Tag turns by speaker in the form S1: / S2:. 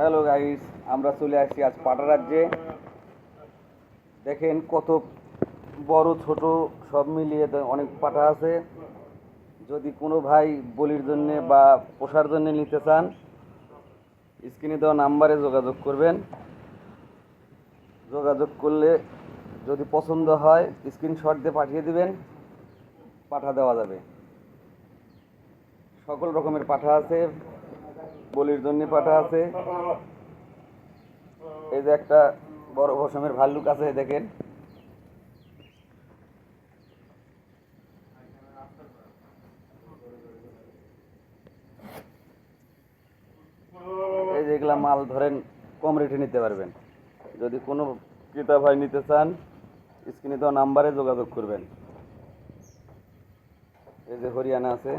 S1: Hello guys, আমরা চলে আসছি আজ পাটা রাজ্যে। দেখেন কত বড়, ছোট সব মিলিয়ে অনেক পাঠা আছে। যদি কোনো ভাই বলির জন্যে বা পোষার জন্য নিতে চান, স্ক্রিনে দেওয়া নাম্বারে যোগাযোগ করবেন। যোগাযোগ করলে যদি পছন্দ হয়, স্ক্রিনশট দিয়ে পাঠিয়ে দিবেন, পাঠা দেওয়া যাবে। সকল রকমের পাঠা আছে। বলির জন্য পাঠা আছে। এই যে একটা বড় ভসমের ভাল্লুক আছে দেখেন। এই যে এগুলা মাল ধরেন কম রেটে নিতে পারবেন। যদি কোনো ক্রেতা ভাই নিতে চান, স্ক্রিনে দেওয়া নাম্বারে যোগাযোগ করবেন। এই যে হরিয়ানা আছে।